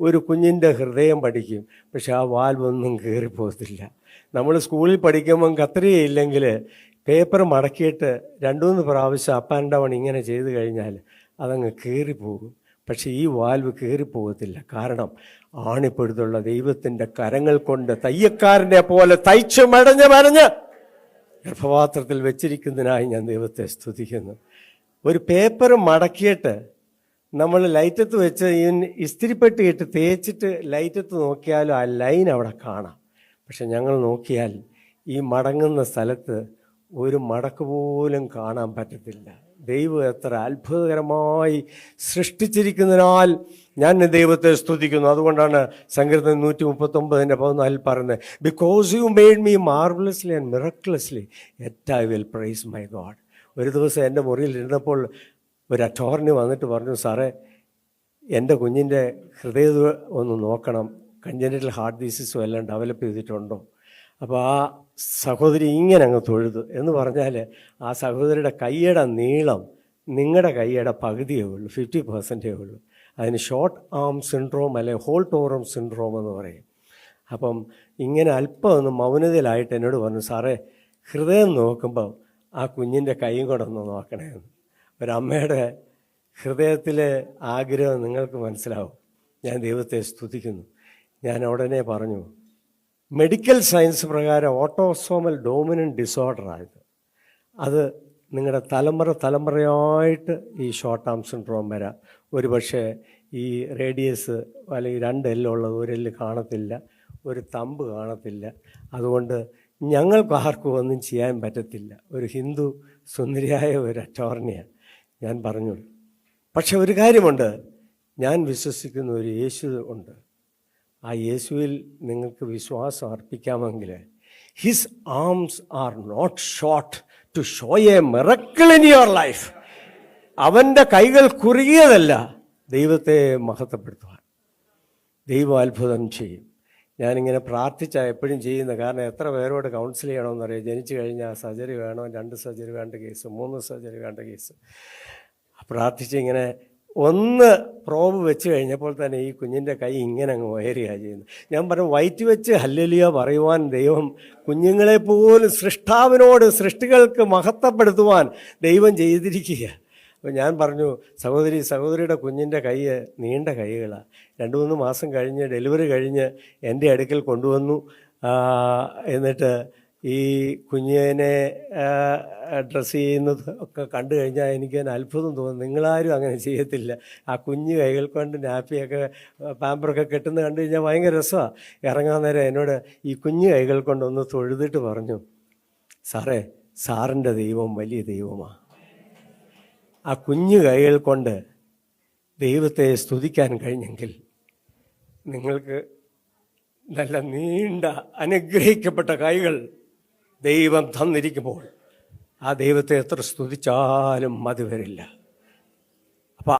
ഒരു കുഞ്ഞിന്റെ ഹൃദയം പഠിക്കും. പക്ഷെ ആ വാൽവൊന്നും കയറിപ്പോകത്തില്ല നമ്മൾ സ്കൂളിൽ പഠിക്കുമ്പം കത്രികയില്ലെങ്കിൽ പേപ്പർ മടക്കിയിട്ട് രണ്ടു മൂന്ന് പ്രാവശ്യം അപ്പ് ആൻഡ് ഡൗൺ ഇങ്ങനെ ചെയ്ത് കഴിഞ്ഞാൽ അതങ്ങ് കയറിപ്പോകും പക്ഷേ ഈ വാൽവ് കയറിപ്പോകത്തില്ല കാരണം ആണിപ്പെടുത്തുള്ള ദൈവത്തിന്റെ കരങ്ങൾ കൊണ്ട് തയ്യക്കാരനെ പോലെ തയ്ച്ച് മടഞ്ഞ് മരഞ്ഞ് ഗർഭപാത്രത്തിൽ വെച്ചിരിക്കുന്നതിനായി ഞാൻ ദൈവത്തെ സ്തുതിക്കുന്നു. ഒരു പേപ്പർ മടക്കിയിട്ട് നമ്മൾ ലൈറ്റത്ത് വെച്ച് ഈ ഇസ്തിരിപ്പെട്ടി ഇസ്തിരിപ്പെട്ടിയിട്ട് തേച്ചിട്ട് ലൈറ്റത്ത് നോക്കിയാലും ആ ലൈൻ അവിടെ കാണാം. പക്ഷെ ഞങ്ങൾ നോക്കിയാൽ ഈ മടങ്ങുന്ന സ്ഥലത്ത് ഒരു മടക്ക് പോലും കാണാൻ പറ്റത്തില്ല. ദൈവം എത്ര അത്ഭുതകരമായി സൃഷ്ടിച്ചിരിക്കുന്നതിനാൽ ഞാൻ ദൈവത്തെ സ്തുതിക്കുന്നു. അതുകൊണ്ടാണ് സങ്കീർത്തനം നൂറ്റി മുപ്പത്തൊമ്പതിന്റെ പതിനാലിൽ പറയുന്നത് because you made me marvellously and miraculously at I will praise my God ഒരു ദിവസം എന്റെ മുറിയിൽ ഇരുന്നപ്പോൾ ഒരു അറ്റോർണി വന്നിട്ട് പറഞ്ഞു സാറേ എന്റെ കുഞ്ഞിന്റെ ഹൃദയം ഒന്ന് നോക്കണം. കഞ്ചനറ്റൽ ഹാർട്ട് ഡിസീസും എല്ലാം ഡെവലപ്പ് ചെയ്തിട്ടുണ്ടോ? അപ്പോൾ ആ സഹോദരി ഇങ്ങനെ അങ്ങ് തൊഴുത്. എന്ന് പറഞ്ഞാൽ ആ സഹോദരിയുടെ കൈയുടെ നീളം നിങ്ങളുടെ കൈയുടെ പകുതിയേ ഉള്ളൂ ഫിഫ്റ്റി പെർസെന്റേ ഉള്ളൂ. അതിന് ഷോർട്ട് ആം സിൻഡ്രോം അല്ലെ ഹോൾ ടോറം സിൻഡ്രോം എന്ന് പറയും. അപ്പം ഇങ്ങനെ അല്പം ഒന്ന് മൗനതയിലായിട്ട് എന്നോട് പറഞ്ഞു സാറേ ഹൃദയം നോക്കുമ്പോൾ ആ കുഞ്ഞിന്റെ കൈയും കൂടെ ഒന്ന് നോക്കണേ എന്ന് ഒരമ്മയുടെ ഹൃദയത്തിലെ ആഗ്രഹം നിങ്ങൾക്ക് മനസ്സിലാവും. ഞാൻ ദൈവത്തെ സ്തുതിക്കുന്നു. ഞാൻ ഉടനെ പറഞ്ഞു മെഡിക്കൽ സയൻസ് പ്രകാരം ഓട്ടോസോമൽ ഡോമിനന്റ് ഡിസോർഡറായത് അത് നിങ്ങളുടെ തലമുറ തലമുറയായിട്ട് ഈ ഷോർട്ട് ആം സിൻഡ്രോം വരാം. ഒരു പക്ഷേ ഈ റേഡിയസ് അല്ലെങ്കിൽ രണ്ട് എല്ലുള്ളത് ഒരു എല്ല് കാണത്തില്ല ഒരു തമ്പ് കാണത്തില്ല. അതുകൊണ്ട് ഞങ്ങൾക്ക് ആർക്കും ഒന്നും ചെയ്യാൻ പറ്റത്തില്ല. ഒരു ഹിന്ദു സുന്ദരിയായ ഒരു അറ്റോർണിയാണ് ഞാൻ പറഞ്ഞു. പക്ഷെ ഒരു കാര്യമുണ്ട്. ഞാൻ വിശ്വസിക്കുന്ന ഒരു യേശു ഉണ്ട്. ആ യേശുവിൽ നിങ്ങൾക്ക് വിശ്വാസം അർപ്പിക്കാമെങ്കിൽ his arms are not short to show a miracle in your life അവന്റെ കൈകൾ കുറുകിയതല്ല ദൈവത്തെ മഹത്വപ്പെടുത്തുവാൻ. ദൈവം അത്ഭുതം ചെയ്യും. ഞാനിങ്ങനെ പ്രാർത്ഥിച്ചാണ് എപ്പോഴും ചെയ്യുന്നത് കാരണം എത്ര പേരോട് കൗൺസിൽ ചെയ്യണമെന്നറിയാം. ജനിച്ചു കഴിഞ്ഞാൽ സർജറി വേണോ? രണ്ട് സർജറി വേണ്ട കേസ് മൂന്ന് സർജറി വേണ്ട കേസ് പ്രാർത്ഥിച്ച് ഇങ്ങനെ ഒന്ന് പ്രോബ് വെച്ച് കഴിഞ്ഞപ്പോൾ തന്നെ ഈ കുഞ്ഞിന്റെ കൈ ഇങ്ങനെ അങ്ങ് വയറുകയാണ് ചെയ്യുന്നത്. ഞാൻ പറഞ്ഞു വയറ്റ് വെച്ച് ഹല്ലലിയ പറയുവാൻ ദൈവം കുഞ്ഞുങ്ങളെപ്പോലും സൃഷ്ടാവിനോട് സൃഷ്ടികൾക്ക് മഹത്വപ്പെടുത്തുവാൻ ദൈവം ചെയ്തിരിക്കുക അപ്പോൾ ഞാൻ പറഞ്ഞു സഹോദരി സഹോദരിയുടെ കുഞ്ഞിന്റെ കൈ നീണ്ട കൈകളാണ് രണ്ട് മൂന്ന് മാസം കഴിഞ്ഞ് ഡെലിവറി കഴിഞ്ഞ് എന്റെ അടുക്കൽ കൊണ്ടുവന്നു. എന്നിട്ട് ഈ കുഞ്ഞിനെ ഡ്രസ്സ് ചെയ്യുന്നത് ഒക്കെ കണ്ടു കഴിഞ്ഞാൽ എനിക്ക് അത്ഭുതം തോന്നുന്നു നിങ്ങളാരും അങ്ങനെ ചെയ്യത്തില്ല. ആ കുഞ്ഞ് കൈകൾ കൊണ്ട് നാപ്പിയൊക്കെ പാമ്പറൊക്കെ കെട്ടുന്ന കണ്ടു കഴിഞ്ഞാൽ ഭയങ്കര രസമാണ് ഇറങ്ങാൻ നേരം എന്നോട് ഈ കുഞ്ഞ് കൈകൾ കൊണ്ടൊന്ന് തൊഴുതിട്ട് പറഞ്ഞു സാറേ സാറിന്റെ ദൈവം വലിയ ദൈവമാണ് ആ കുഞ്ഞു കൈകൾ കൊണ്ട് ദൈവത്തെ സ്തുതിക്കാൻ കഴിഞ്ഞെങ്കിൽ നിങ്ങൾക്ക് നല്ല നീണ്ട അനുഗ്രഹിക്കപ്പെട്ട കൈകൾ ദൈവം തന്നിരിക്കുമ്പോൾ ആ ദൈവത്തെ എത്ര സ്തുതിച്ചാലും മതി വരില്ല.